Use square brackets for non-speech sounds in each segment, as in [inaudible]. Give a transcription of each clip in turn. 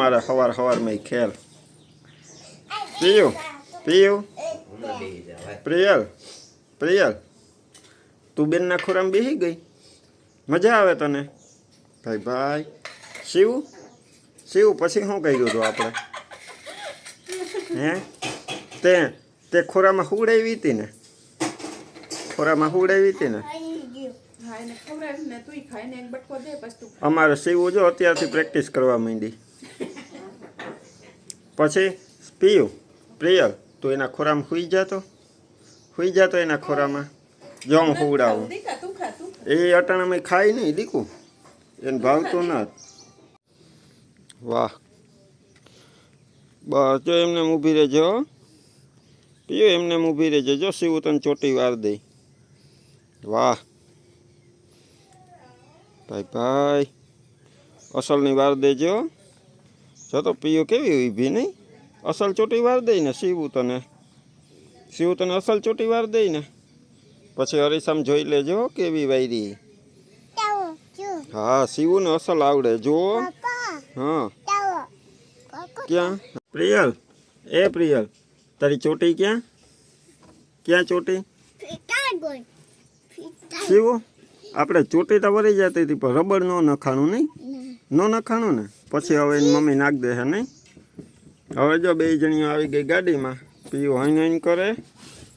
અમારે સવાર સવારમાં ઈ ખેલ પીયું પીયું પ્રિયલ પ્રિયલ તું બેનના ખોરામાં બેસી ગઈ મજા આવે તને ભાઈ ભાઈ શિવ શિવ પછી શું કર્યું હતું આપણે હે તે તે ખોરામાં હુડાવી હતી ને ખોરામાં હુડાવી હતી ને હા એને ખવડાવીશ ને તુંય ખાય ને એક બટકો દે પછી તું અમારે શિવ જો અત્યારથી પ્રેક્ટિસ કરવા માંડી. પછી પીયું. પ્રિય તો એના ખોરામાં સુઈ જાતો. સુઈ જાતો એના ખોરામાં. જો હું હુવડાવું. એ અટાણામાં ખાય નહીં દીકું. એને ભાવતું ના. વાહ. બસ જો એમને ઊભી રહેજો. પીયો એમને ઊભી રહેજો. જો શિવ તને ચોટી વાર દે. વાહ. ભાઈ ભાઈ. અસલની વાર દેજો. જો તો પીયો કેવી ઊભી નહીં? અસલ ચોટી વાર દઈ ને શિવું તને. શિવ તને અસલ ચોટી વાર દઈ ને. પછી હરીસામ જોઈ લેજો કેવી વાયરી. હા શિવને અસલ આવડે જુઓ. હા. ક્યાં? પ્રિયલ. એ પ્રિયલ. તારી ચોટી ક્યાં? ક્યાં ચોટી? શિવ આપણે ચોટી તો વળી જતી હતી પણ રબડ નો નખાણું નહીં? નો નખાણું ને? પછી હવે એની મમ્મી નાખ દે છે નહીં? હવે જો બે જણીઓ આવી ગઈ ગાડીમાં પીયું હૈન હઈન કરે.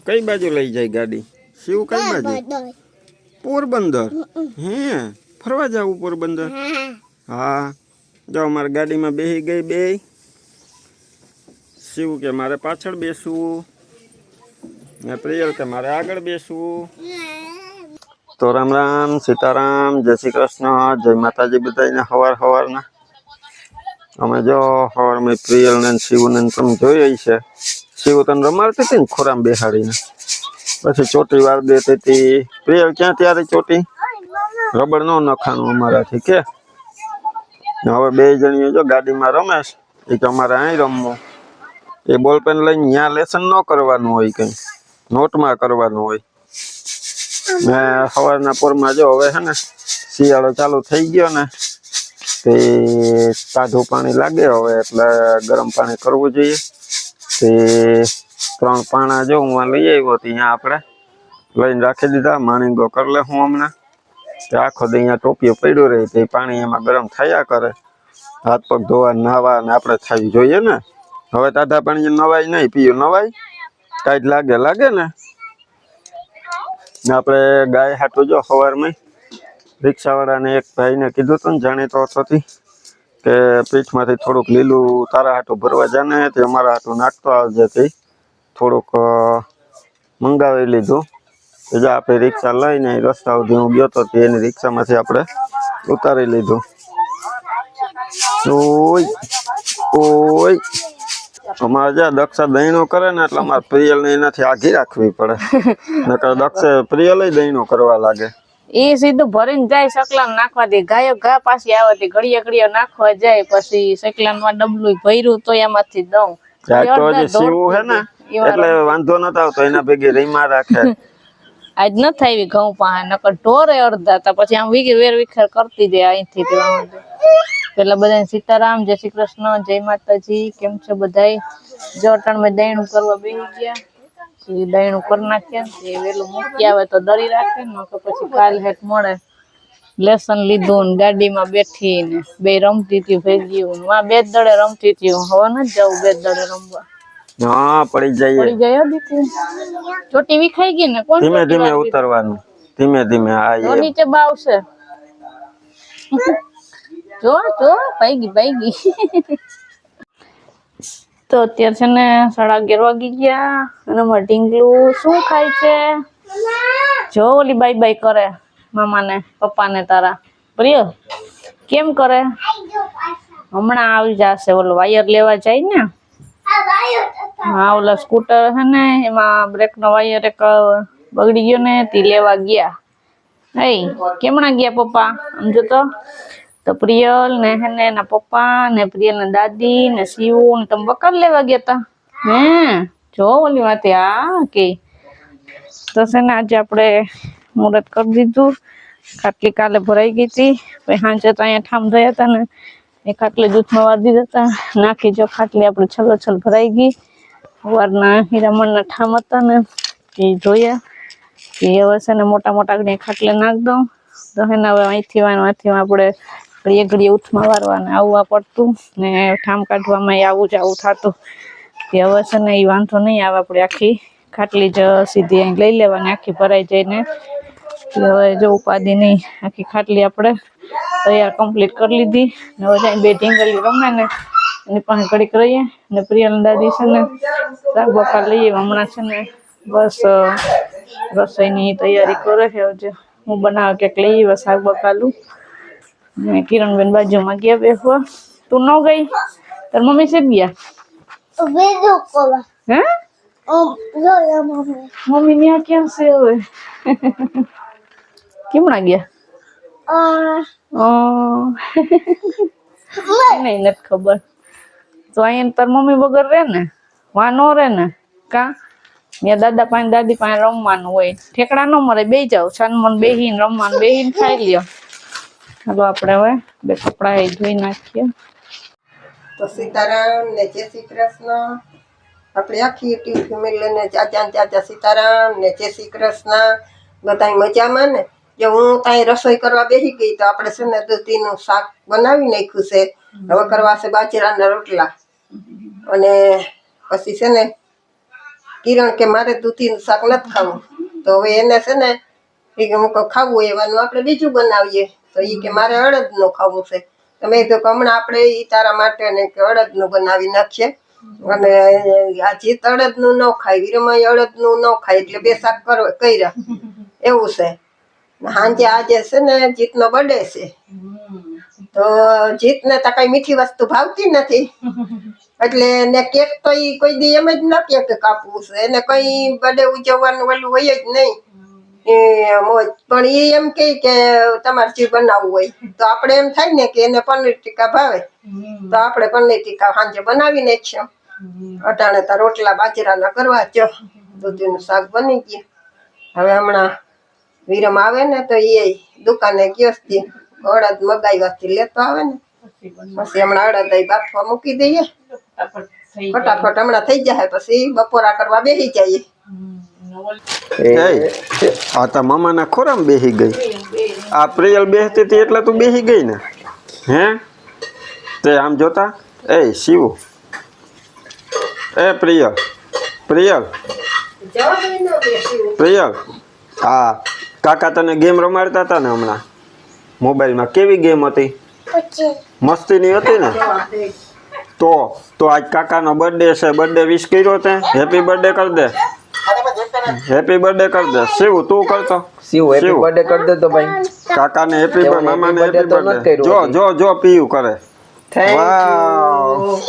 કઈ બાજુ લઈ જાય ગાડી? શિવ કઈ બાજુ? પોરબંદર? હે ફરવા જવું પોરબંદર? હા જો અમારે ગાડીમાં બેસી ગઈ બે. શિવ કે મારે પાછળ બેસવું. ને પ્રિયલ કે મારે આગળ બેસવું. તો રામ રામ સીતારામ જય શ્રી કૃષ્ણ જય માતાજી બધાને હવાર હવારના. અમે જો હવારમાં પ્રિયલ ને શિવને તમે જોઈ છે. શિવ તને રમાડતી હતી ને ખોરામ બેહાડીને? પછી ચોટી વાર દેતી હતી. પ્રિયલ ક્યાં ત્યારે ચોટી? રબડ નો નખાનું અમારાથી કે? હવે બે જણીઓ જો ગાડીમાં રમેશ એ કે અમારે અહીં રમવું. એ બોલપેન લઈને ત્યાં લેસન ન કરવાનું હોય કંઈ. નોટમાં કરવાનું હોય. ને સવારના પોરમાં જો હવે હે ને શિયાળો ચાલુ થઈ ગયો ને તે તાજું પાણી લાગે, હવે એટલે ગરમ પાણી કરવું જોઈએ. તે ત્રણ પાણા જો હું લઈ આવ્યો તો અહીંયા આપણે લઈને રાખી દીધા, માણીગો કરી લે હું હમણાં. તે આખો દી અહીંયા ટોપીઓ પડ્યું રહે, તે પાણી એમાં ગરમ થયા કરે. હાથ પગ ધોવા, નાવા ને આપણે થવી જોઈએ ને. હવે તાજા પાણી નવાય નહીં, પીયું નવાય. કાંઈ લાગે લાગે ને. આપણે ગાય હાટું જો સવારમાં રિક્ષાવાળાને એક ભાઈને કીધું હતું ને જાણીતો હતોથી કે પીઠમાંથી થોડુંક લીલું તારા હાટું ભરવા જાને તે અમારા હાટું નાખતો આવજે તે. થોડુંક મંગાવી લીધું. જો આપણે રિક્ષા લઈને રસ્તા સુધી હું ગયો તો તે એની રિક્ષામાંથી આપણે ઉતારી લીધું. ઓય ઓય. અમારે જ્યાં દક્ષા દહીણો કરે ને એટલે અમારે પ્રિયલ ને એનાથી આઘી રાખવી પડે. [laughs] નકર દક્ષે પ્રિયલ દહીણો કરવા લાગે. એ સીધું ભરીને જાય સકલામ નાખવા દે. ગાયો ઘા પાછી આવે તે ઘડીએ ઘડીએ નાખવા જાય પછી સકલામાં ડબલું ભર્યું તો એમાંથી દઉં. ત્યાં તો હજી સીવું હે ને એટલે વાંધો નતો આવતો એના ભેગી રીમા રાખે. આજ ન આવી ઘઉં નકર ઢોરે અડધા હતા પછી આમ વીઘે વેર વિખેર કરતી જાય અહીંથી તે પેલા બધા સીતારામ જય શ્રી કૃષ્ણ જય માતાજી કેમ છો બધાય? જો અટાણમાં દૈણું કરવા બેસી ગયા. પછી દહીણું કરી નાખીએ. વેલું મૂકી આવે તો દરી રાખે ને તો પછી કાલ હેક મળે. લેસન લીધું ને ગાડીમાં બેઠી ને બે રમતી હતી ભેગી માં બે દડે રમતી હતી. હવે ન જવું બે દડે રમવા. હા પડી જઈએ. પડી જાય દીકરી. ચોટી વિખાઈ ગઈ ને કોણ ધીમે ધીમે ઉતરવાનું. ધીમે ધીમે હા જો એ નીચે બાવશે જો જો પૈગી ગઈ તો અત્યારે છે ને સાડા અગિયાર વાગી ગયા અને અમારે ઢીંગલું શું ખાય છે? જો ઓલી બાય બાય કરે, મામાને, પપ્પાને તારા. પ્રિય, કેમ કરે? હમણાં આવી જશે ઓલો વાયર લેવા જાય ને. હા, ઓલા સ્કૂટર છે ને, એમાં બ્રેકનો વાયર એક બગડી ગયો ને, તે લેવા ગયા. હે, કેમણા ગયા પપ્પા? સમજો તો તો પ્રિયલ ને હે ને એના પપ્પા ને પ્રિયલ ના દાદી ને શિવ ને તમે બકર લેવા ગયા તા? હે? જો ઓલી વાતે આ કે. તો છે ને આજે આપણે મુહૂર્ત કરી દીધું. ખાટલી કાલે ભરાઈ ગઈ હતી. પછી સાંજે તો અહીંયા ઠામ થયા હતા ને. એ ખાટલે દૂધમાં વાર દીધા હતા નાખી જો ખાટલી, આપણે છલો છલ ભરાઈ ગઈ. સવારના હીરામણના ઠામ હતા ને. એ જોયા. કે હવે છે ને મોટા મોટા ઘડીએ ખાટલે નાખ દઉં. તો એને હવે અહીંથી વાન અહીંથી વાન આપણે ઘડીએ ઘડીએ ઉઠમાં વારવાને, આવવા પડતું ને ઠામ કાઢવામાં આવું જ આવું થતું. કે હવે છે ને એ વાંધો નહીં આવે, આપણે આખી ખાટલી જ સીધી અહીં લઈ લેવાની, આખી ભરાઈ જઈને હવે જો ઉપાધિ નહીં, આખી ખાટલી આપણે તૈયાર કમ્પ્લીટ કરી લીધી. ને હવે જાય બે ઢીંગલી રમે ને એની પાસે ઘડીક રહીએ ને પ્રિયલ દાદી છે ને શાક બકા લઈએ હમણાં છે ને બસ રસોઈની તૈયારી કરે છે. હું બનાવ કંઈક લઈ આવ્યા શાક બકાલું ને કિરણબેન બાજુમાં ગયા બેસવા તું ન ગઈ તાર મમ્મી છે ગયા Video call. હે Um, yo la mamá. મમ્મી ત્યાં ક્યાં છે હવે કેમણા ગયા Ah, અ, નહીં નથી ખબર તો અહીંયા તાર મમ્મી વગર રહે ને વા નો રહે ને કા ત્યાં દાદા પાસે દાદી પાસે રમવાનું હોય ઠેકડા ન મરે બે જાવ છાનમન બેહીને રમવાનું બેહીને ખાઈ લ્યો ચાલો આપણે હવે બે કપડા એ ધોઈ નાખીએ. તો સીતારામ ને જય શ્રી કૃષ્ણ. આપણે આખી યુટ્યુબ ફેમિલીને ચાચા ચાચા સીતારામ ને જય શ્રી કૃષ્ણ. બધાય મજામાં ને? જો હું ત્યાં રસોઈ કરવા બેસી ગઈ તો આપણે છે ને દૂધીનું શાક બનાવી નાખ્યું છે. હવે કરવા છે બાજરાના રોટલા. અને પછી છે ને કિરણ કે મારે દૂધીનું શાક નથી ખાવું. તો હવે એને છે ને હું ખાવું એવાનું આપણે બીજું બનાવીએ. તો એ કે મારે અડદનું ખાવું છે. તમે તો હમણાં આપણે ઈ તારા માટે ને કે અડદનું બનાવી નાખીએ. અને આ જીત અડદનું ન ખાય વીરમય અડદનું ન ખાય એટલે બે શાક કરો કર્યા. એવું છે. સાંજે આજે છે ને જીતનો બર્થડે છે. તો જીતને તો કઈ મીઠી વસ્તુ ભાવતી નથી. એટલે ને કેક તો ઈ કોઈ દી એમ જ ન કે કાપવું છે. એને કઈ બર્થડે ઉજવવાનું ઓલું હોય જ નહીં. એ પણ એ એમ કે કે તમારે જે બનાવવું હોય તો આપણે એમ થાય ને કે એને પનીર ટીકા ભાવે. તો આપણે પનીર ટીકા સાંજે બનાવી નાખીએ અટાણે તો રોટલા બાજરાના કરવા ચો દૂધીનું શાક બની ગયું. હવે હમણાં વિરમ આવે ને તો એ દુકાને ગયો હતી અડદ મગાવ્યાથી લેતો આવે ને. પછી હમણાં અડદ બાફવા મૂકી દઈએ. ફટાફટ હમણાં થઈ જાય પછી બપોરા કરવા બેસી જઈએ. આ તા મામાના ખોરામ બેસી ગઈ. આ પ્રિયલ બેસતી હતી એટલે તું બેસી ગઈ ને? હે? તે આમ જોતા, એ, શિવ. એ, પ્રિયલ. પ્રિયલ. પ્રિયલ. હા, કાકા તને ગેમ રમાડતા હતા ને હમણાં? મોબાઈલમાં કેવી ગેમ હતી? મસ્તીની હતી ને? તો તો આજ કાકાનો બર્થડે છે બર્થડે વિશ કર્યો તે. હેપી બર્થડે કર દે. હેપી બર્થડે કર દે. શિવ તું કરતો. શિવ હેપી બર્થડે કરી દે તો ભાઈ. કાકાને હેપી બર્થડે મામાને happy હેપી બર્થડે જો જો જો પીયું કરે. થેન્ક યુ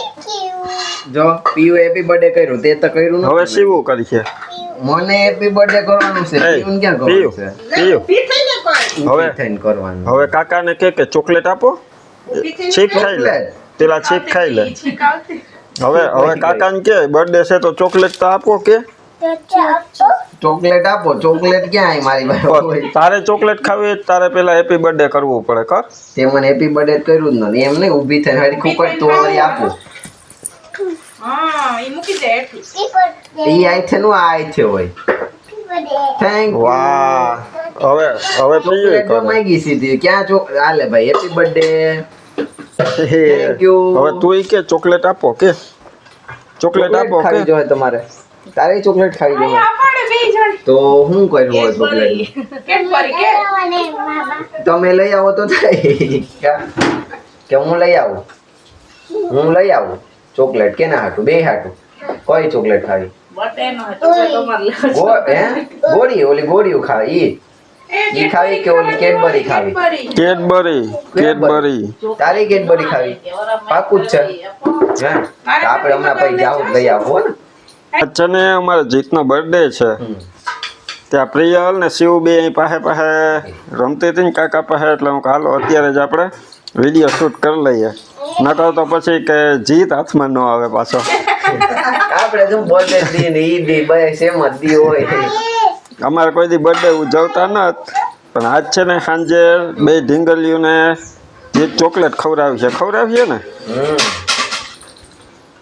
જો પીયુ હેપી બર્થડે કર્યું. તે તો કર્યું હવે શિવ કરી છે. મને હેપી બર્થડે કરવાનું છે. પીયુને ક્યાં પીયું. કરવાનું છે? પીયું. હવે થઈને કરવાનું. હવે કાકાને કે કે ચોકલેટ આપો? છીક ખાઈ લે. પેલા છીક ખાઈ લે. હવે હવે કાકાને કે બર્થડે છે તો ચોકલેટ તો આપો કે? ચોકલેટ આપો ચોકલેટ ક્યાં આવી મારી પાસે? હોય? તારે ચોકલેટ ખાવી હોય તો તારે પેલા હેપી બર્થડે કરવું પડે કર તે મને હેપી બર્થડે કર્યું જ નથી એમ નહીં ઊભી થઈને હરી ખુકટ તો વળી આપું. હા એ મૂકી દે એટલું ઈ આઈથે નું આ આઈથે હોય. થેન્ક વાહ. હવે હવે પીયું ચોકલેટ તો કરે માંગી સીધી. ક્યાં ચો હાલે ભાઈ હેપી બર્થડે Thank you. હવે તું ઈ કે ચોકલેટ આપો કે? ચોકલેટ આપો ખાવી કે જોઈએ તમારે. તારે ચોકલેટ ખાવી જોઈએ તો હું કર્યું હોય ચોકલેટ? કે? તમે લઈ આવો તો થાય કે હું લઈ આવું? હું લઈ આવું? ચોકલેટ કેના હાટું? બે હાટું. કઈ ચોકલેટ ખાવી? ગોળી ઓલી ગોળીઓ ખાવી ઈ. ઈ ખાવી કે ઓલી કેડબરી ખાવી? કેડબરી કેડબરી તારી કેડબરી ખાવી? પાકું જ છે. આપણે હમણાં પછી જાવું લઈ આવો ને. છે ને અમારે જીતનો બર્થડે છે. ત્યાં પ્રિયલ ને શિવ બે અહીં પાસે પાસે રમતી હતી ને કાકા પાસે એટલે હું કાલો હાલો અત્યારે જ આપણે વીડિયો શૂટ કરી લઈએ. નકર તો પછી કે જીત હાથમાં ન આવે પાછો. આપણે શું બર્થડે દી ને ઈ દી બે સેમ જ દી હોય. અમારે કોઈ દી બર્થડે ઉજવતા નત પણ આજ છે ને સાંજે બે ઢીંગલીઓને જે ચોકલેટ ખવડાવી છે. ખવડાવીએ ને?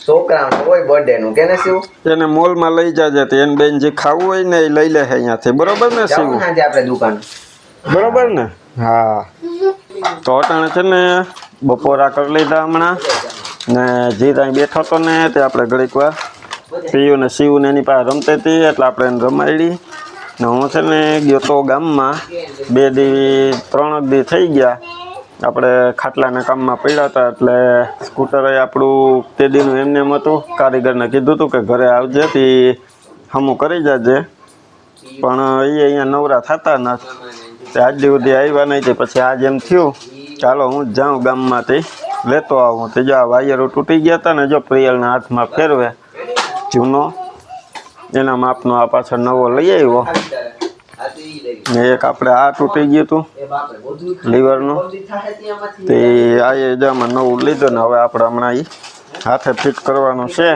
છોકરાનું હોય બર્થડે નું કે ને શું એને મોલમાં લઈ જાજે તો એને બેન જે ખાવું હોય ને એ લઈ લે છે અહીંયાથી. બરોબર ને સાંજે આપણે દુકાન. બરોબર ને? હા. તો અટાણે છે ને બપોરા કરી લીધા હમણાં. ને જે ત્યાં બેઠો હતો ને તે આપણે ઘડીક વાર પીયું ને શિવ ને એની પાસે રમતી હતી એટલે આપણે એને રમાડી. ને હું છે ને ગયો તો ગામમાં. બે દી ત્રણ દી થઈ ગયા. આપણે ખાટલાના કામમાં પડ્યા હતા એટલે સ્કૂટર આપણું તે દીનું એમને એમ હતું, કારીગરને કીધું હતું કે ઘરે આવજે તે હમું કરી જાજે. પણ એ અહીંયા નવરા થતા નથી તે આજ સુધી આવ્યા નહીં તે પછી આજ એમ થયું, ચાલો હું જાઉં ગામમાંથી, લેતો આવું. તે જો આ વાયરો તૂટી ગયા હતા ને જો પ્રિયલના હાથમાં ફેરવે, જૂનો, એના માપનો આ પાછળ નવો લઈ આવ્યો. એક આપણે આ તૂટી ગયું હતું, લીવરનું. તે આ એજામાં નવું લીધું ને હવે આપણે હમણાં એ હાથે ફિટ કરવાનું છે.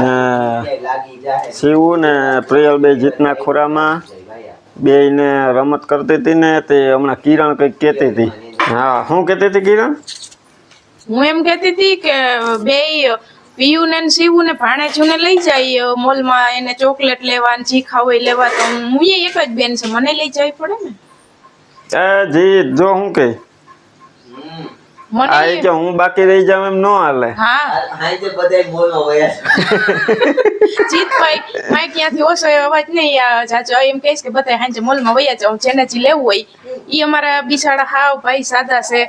ને શિવું ને પ્રિયલ બે જીતના ખોરામાં બેયને રમત કરતી હતી ને તે હમણાં કિરણ કંઈક કહેતી હતી. હા, શું કહેતી હતી કિરણ? હું એમ કહેતી હતી કે બે પીયુ ને શિવું ને ભાણેજુને લઈ જાય મોલમાં એને ચોકલેટ લેવા ને જી ખાવ એ લેવા તો હું એક જ બેન છે. મને લઈ જવી પડે ને? એ જીત જો હું કે? મને કે હું બાકી રહી જાઉં એમ ન હાલે. હા. વયા જીતભાઈ માય ક્યાંથી ઓછો એ અવાજ નહીં આ જાજો. એમ કહીશ કે બધા હાંજે મોલમાં વયા જાવ જેને જે લેવું હોય ઈ અમારા બિસાડા હાવ ભાઈ સાદા છે.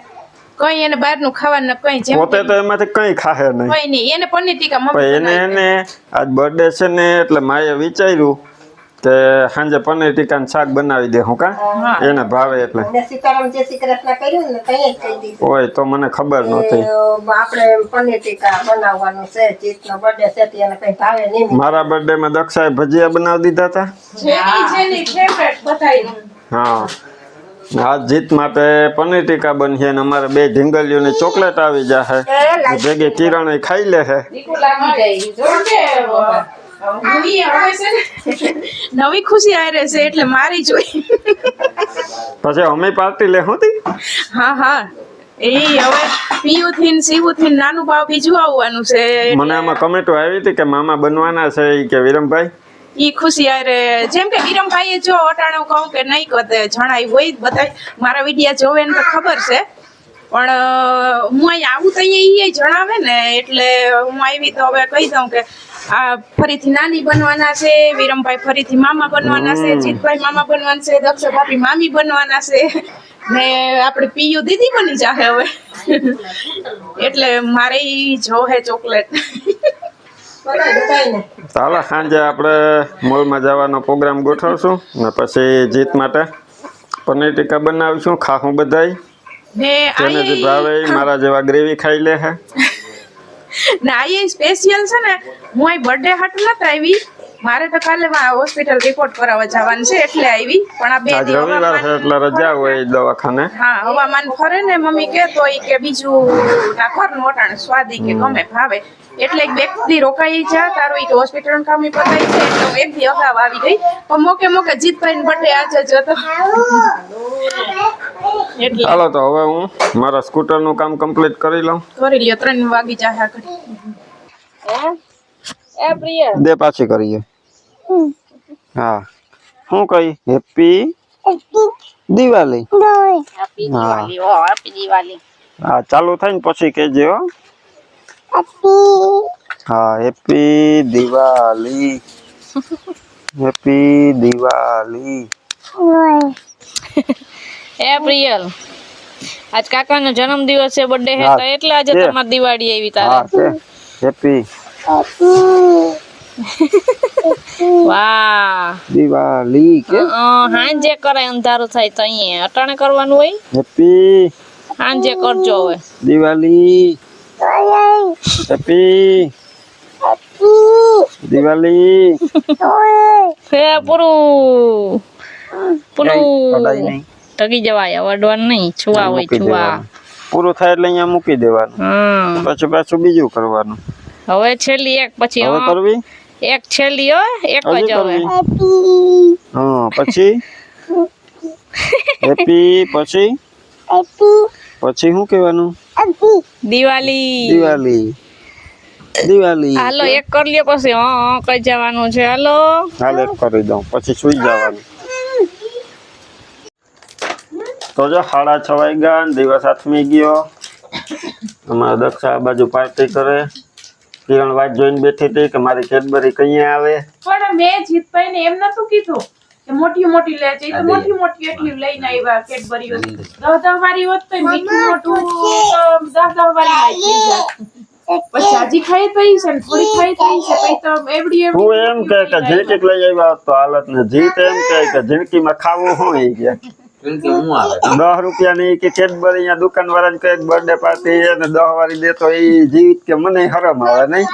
કઈ એને બહારનું ખાવાનું ને કઈ જેમ પોતે તો એમાંથી કઈ ખાહે નહીં. કઈ નહીં એને પનીર ટીકા મમ્મી પણ એને એને આજ બર્થડે છે ને એટલે માએ વિચાર્યું કે સાંજે પનીર ટીકાનું શાક બનાવી દે હું કા. એને ભાવે એટલે. અને સીતારામ જે શ્રી કર્યું ને ત્યાં જ કહી દીધું. હોય તો મને ખબર નહોતી. આપણે પનીર ટીકા બનાવવાનું છે ચીજનો બર્થડે છે તે એને કઈ ભાવે નહીં. મારા બર્થડે માં દક્ષાએ ભજીયા બનાવી દીધા હતા જેની જેની ફેવરેટ બતાવી હા. આજ જીત માટે પનીર ટીકા બનશે ને અમારે બે ઢીંગલીઓની ચોકલેટ આવી જશે ભેગી કિરણ ખાઈ લે છે હું ને? નવી ખુશી આવી રહેશે એટલે મારી જોઈ. પછી અમે પાર્ટી લે હતી? હા હા. એ હવે પીયુ થી સીવું થીનથી નાનું ભાવ બીજું આવવાનું છે મને આમાં કમેન્ટો આવી હતી કે મામા બનવાના છે કે વિરમભાઈ. ઈ ખુશી આરે જેમ કે વિરમભાઈએ જો અટાણે કહું કે નહીં જણાય હોય બધા મારા વિડિયા જોવે ને તો ખબર છે. પણ હું અહીં આવું તો અહીંયા જણાવે ને એટલે હું આવી તો હવે કહી દઉં કે આ ફરીથી નાની બનવાના છે વિરમભાઈ ફરીથી મામા બનવાના છે જીતભાઈ મામા બનવાના છે દક્ષ ભાભી મામી બનવાના છે. ને આપણે પીયુ દીદી બની જાહે હવે. એટલે મારે ઈ જોહે ચોકલેટ. બધાય ચાલો સાંજે આપણે મોલમાં જવાનો પ્રોગ્રામ ગોઠવશું ને પછી જીત માટે પનીર ટીકા બનાવીશું ખાહું બધાય. ને જેને જે ભાવે મારા જેવા ગ્રેવી ખાઈ લે હે. [laughs] ને એ સ્પેશિયલ છે ને હું અહીં બર્થડે હાટ નતા આવી મારે તો કાલે હોસ્પિટલ રિપોર્ટ કરાવવા જવાનું છે એટલે આવી. પણ આ બે રવિવાર છે એટલે રજા હોય દવાખાને. હા હવામાન ફરે ને મમ્મી કે તો ઈ કે બીજું ના ઘરનું વટાણ સ્વાદી કે ગમે ભાવે. એટલે એક વ્યક્તિ રોકાઈ જા તારું ઈ હોસ્પિટલ કામ પતાઈ છે એટલે એક દી અગાઉ આવી ગઈ. પણ મોકે મોકે જીતભાઈ બટે આજે જ હતો. એટલે ચાલો તો હવે હું મારા સ્કૂટરનું કામ કમ્પ્લીટ કરી લઉં. કરી લ્યો ત્રણ વાગી જાય પ્રિય દે પાછી કરીએ. હા. શું કહી હેપી દિવાળી. હેપી દિવાળી ઓ હેપી દિવાળી. હા ચાલુ થાય ને પછી કહેજો હો. હા હેપી દિવાળી. હેપી દિવાળી. એ પ્રિયલ. આજ કાકાનો જન્મદિવસ છે બર્થડે છે હા, તો એટલે આજે. તમારી દિવાળી આવી હા તારે હેપી. વાહ. દિવાળી કે? હાંજે કરાય અંધારું થાય તો અહીંયા અટાણે કરવાનું હોય? હેપી. હાંજે કરજો હવે. દિવાળી. હેપી. દિવાળી. હે પૂરું. પૂરું. ટકી જવાય અવડવાનું નહીં. છુવા હોય છુવા. પૂરું થાય એટલે અહીંયા મૂકી દેવાનું. હમ પછી પાછું બીજું કરવાનું. હવે છેલ્લી એક પછી હવે કરવી? એક છેલ્લી હો એક જ હવે. હા પછી? હેપી પછી? પછી શું કહેવાનું? દિવાળી. દિવાળી. દિવાળી. હાલો એક કરી લ્યો પછી. હા હા કઈ જવાનું છે? હાલો. હાલ એક કરી દઉં. પછી સુઈ જવાનું. તો જો સાડા છ વાગ્યા ને દિવસ આથમી ગયો. અમારા દક્ષા બાજુ પાર્ટી કરે. કિરણ વાત જોઈને બેઠી હતી કે મારી કેડબરી કઈ આવે? પણ મેં જીતભાઈ ને એમ નતું કીધું કે મોટી મોટી લે છે. તો મોટી મોટી એટલી લઈને આવ્યા કેડબરીઓ. દસ દસ વાળી હોત તો મીઠું મોટું દસ દસ વાળી થઈ જાય. પછી હજી ખાઈ થઈ છે ને થોડી ખાઈ તો છે પછી તો એવડી એવડી એમ કે કે ઝીણકી લઈ આવ્યા તો હાલત ને જીત એમ કે કે ઝીણકીમાં ખાવું હોય હું આવે દસ રૂપિયાની કે કેડબરી અહીંયા દુકાન વાળાને કંઈક બર્થડે પાર્ટી અને દસ વાળી દે તો એ જીવિત કે મને હરમ આવે નહીં?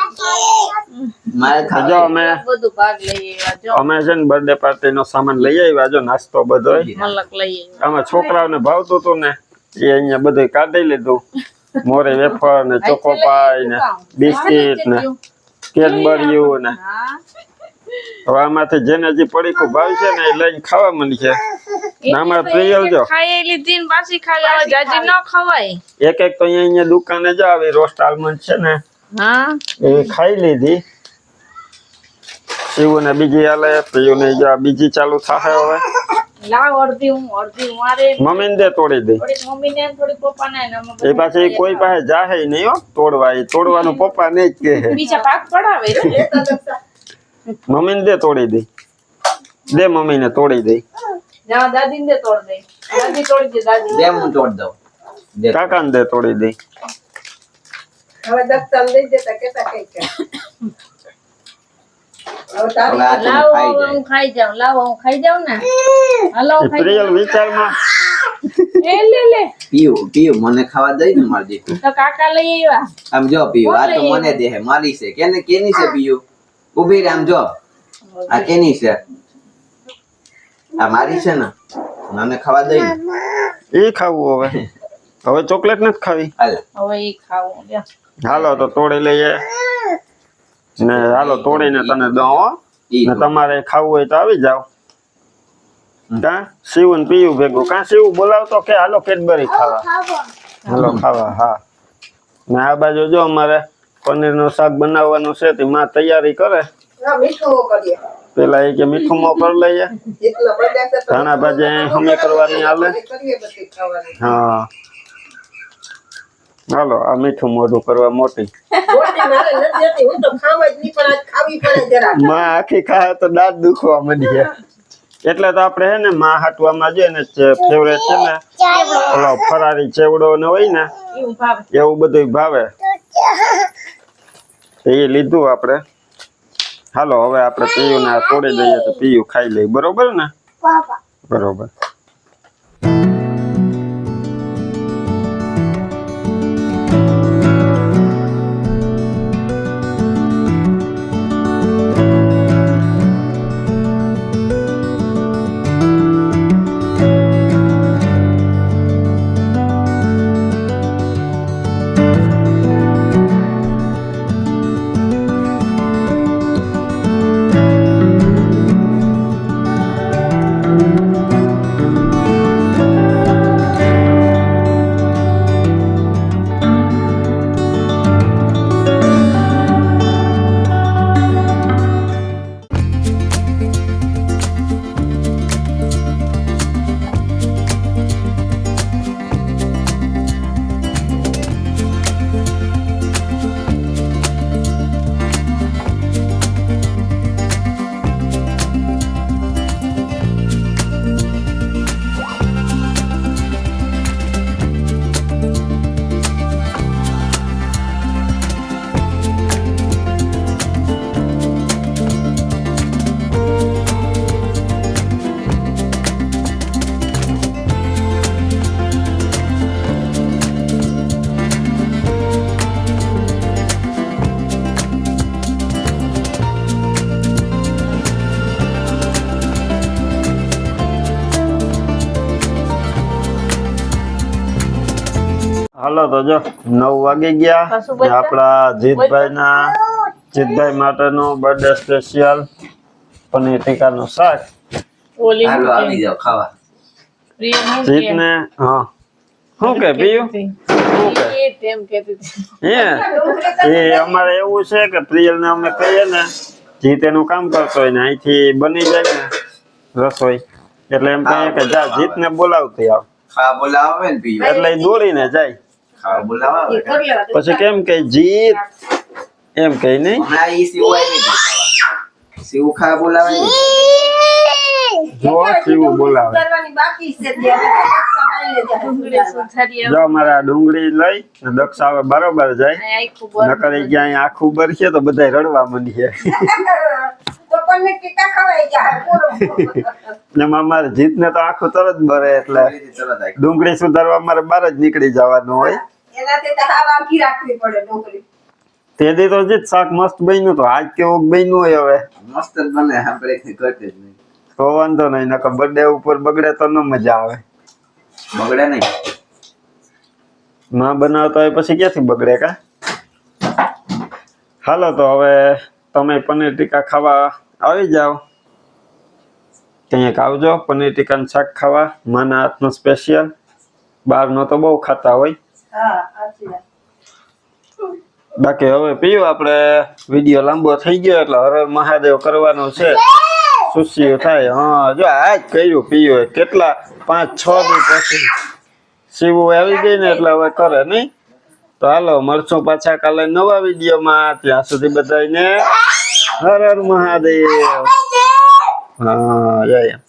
મારે જો અમે બધું ભાગ લઈ આવ્યા જો. અમે છે ને બર્થડે પાર્ટી નો સામાન લઈ આવ્યા જો નાસ્તો બધો આમાં છોકરાઓને ભાવતું હતું ને એ અહીંયા બધું કાઢી લીધું. મોરે વેફર ને ચોકોપાઈ ને બિસ્કીટ ને કેડબરીયું ને. હા. હવે આમાંથી જેને હજી પડીકું ભાવશે ને એ લઈને ખાવા માંડશે છે. આમાં પ્રિયલ જો ખાઈ લીધી ને પાછી ખાઈ આવે જાજી ન ખવાય. એક એક તો અહીંયા અહીંયા દુકાને જો આવી રોસ્ટ આલમંડ છે ને. હા. એ ખાઈ લીધી. શિવ ને બીજી હાલે પ્રિયુ ને જો આ બીજી ચાલુ થાય હવે. લાવ અડધી હું અડધી મારે મમ્મીને દે તોડી દે. એ પાછી કોઈ પાસે જાહે નહીં હો તોડવા. એ તોડવાનું પપ્પા ને જ કહે. બીજા ભાગ પડાવે [laughs] મમ્મીને દે તોડી દે. દે મમ્મીને તોડી દે. ના દાદી ને દે તોડ દે. દાદી તોડી દે દાદી. દે હું તોડ દઉં. દે. કાકાને દે તોડી દે. હવે દસ્તા દઈ દેતા કેતા કઈ કે. લાવો હું ખાઈ જાઉં. લાવો હું ખાઈ જાઉં ને? હાલો એ હું ખાઈ પ્રિયલ વિચારમાં. એ લે લે. પીયું પીયું મને ખાવા દઈ ને મારી તો કાકા લઈ આવ્યા. આમ જો પીયું આ તો મને દે મારી છે. કેને કેની છે પીયું ઊભી રામ જો. આ કેની છે? આ મારી છે ને? મને ખાવા દઈ એ ખાવું હવે. હવે ચોકલેટ નથી ખાવી. હવે એ ખાવું. હાલો તો તોડી લઈએ. ને હાલો તોડીને તને દઉં હો. ને તમારે ખાવું હોય તો આવી જાઓ. કા? શિવ ને પીયું ભેગું. કા શિવ બોલાવતો કે હાલો કેડબરી ખાવા. હાલો ખાવા હા. ને આ બાજુ જો અમારે. પનીરનું શાક બનાવવાનું છે તે માં તૈયારી કરે. પેલા એ કે મીઠું માં કરી લઈએ ધાણા ભાજી હમે કરવાની હાલે. હા. હાલો આ મીઠું મોઢું કરવા મોટી. રોટી મારે નથી જતી હું તો ખાવા જ નહીં પણ આજ ખાવી પડે જરા માં આખી ખાય તો દાંત દુખવા માંડીએ એટલે તો આપણે હે ને માં હાટવામાં જોઈએ ને ફેવરેટ છે ને. ઓલો ફરારી ચેવડો ને હોય ને એવું ભાવે. એવું બધું ભાવે. એ લીધું આપણે. હાલો હવે આપણે પીયું ને તોડી દઈએ તો પીયું ખાઈ લઈએ બરોબર ને. બરોબર. હાલો તો જો નવ વાગી ગયા. આપણા જીતભાઈ ના જીતભાઈ માટેનું બર્થડે સ્પેશિયલ પનીર ટીકાનું શાક. ઓલી હાલો આવી જાઓ ખાવા. પ્રિયનું જીતને હા. શું કે પીયું? કે? એ તેમ કહેતી હતી. હે? એ અમારે એવું છે કે પ્રિયલ ને અમે કહીએ ને જીત એનું કામ કરતો હોય ને અહીંથી બની જાય ને રસોઈ. એટલે એમ કહીએ કે જા જીત ને બોલાવતી આવ. બોલાવે એટલે દોરીને દોડીને જાય. પછી કેમ કે જીત? એમ કઈ નહીં? સીવું ખા બોલાવે ને જો કેવું બોલાવે. કરવાની બાકી છે ત્યાં. સુધારી જો અમારે આ ડુંગળી લઈ ને દક્ષ આવે બરોબર જાય. આખું નકર ઈ ક્યાંય આખું બરશે તો બધા રડવા માંડીએ તો કોને ટીકા ખવાઈ એમાં અમારે જીતને તો આખું તરત ભરે એટલે ડુંગળી સુધારવા અમારે બહાર જ નીકળી જવાનું હોય. એનાથી તો હાવ આખી રાખવી પડે ડુંગળી તે દી તો જીત શાક મસ્ત બન્યું તો આજ કેવું બન્યું હોય હવે. મસ્ત જ બને આપણે ઘટે જ નહીં. તો વાંધો નહીં નકર બર્થડે ઉપર બગડે તો ન મજા આવે. બગડે નહીં. ના બનાવતા હોય પછી ક્યાંથી બગડે કા? હાલો તો હવે તમે પનીર ટીકા ખાવા આવી જાઓ. ક્યાંક આવજો પનીર ટીકાનું શાક ખાવા. માના હાથનું સ્પેશિયલ બહારનો તો બહુ ખાતા હોય. બાકી હવે પીયું આપણે? વીડિયો લાંબો થઈ ગયો એટલે હર મહાદેવ કરવાનો છે. સુશીઓ થાય. હા, જો આ જ કર્યું પીયું કેટલા? પાંચ, છ દી પછી. શિવ આવી ગઈ ને એટલે હવે કરે નહીં. તો હાલો, મળશું પાછા કાલે નવા વિડીયોમાં. ત્યાં સુધી બધાને હર હર મહાદેવ. હા, જય.